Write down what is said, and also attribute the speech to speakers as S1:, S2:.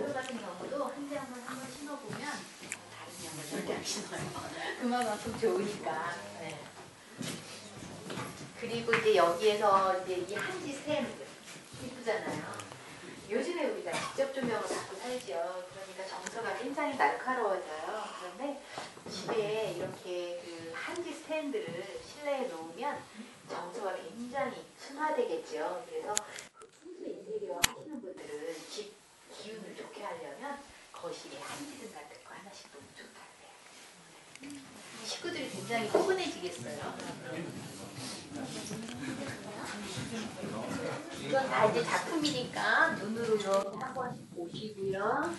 S1: 마돌 같은 경우도 한지 한번 한번 신어보면 어, 다른 양말 절대 안 신어요. 그만큼 좋으니까. 네. 그리고 이제 여기에서 이제 이 한지 스탠드 이쁘잖아요. 요즘에 우리가 직접 조명을 갖고 살죠. 그러니까 정서가 굉장히 날카로워져요. 그런데 집에 이렇게 그 한지 스탠드를 실내에 놓으면 정서가 굉장히 순화되겠죠. 그래서 그 풍수 인테리어 하시는 분들은 집 기운을 좋게 하려면 거실에 한지등 같은 거 하나씩 놓으면 좋다고요. 식구들이 굉장히 포근해지겠어요. 이건 다 이제 작품이니까 눈으로 한 번씩 보시고요.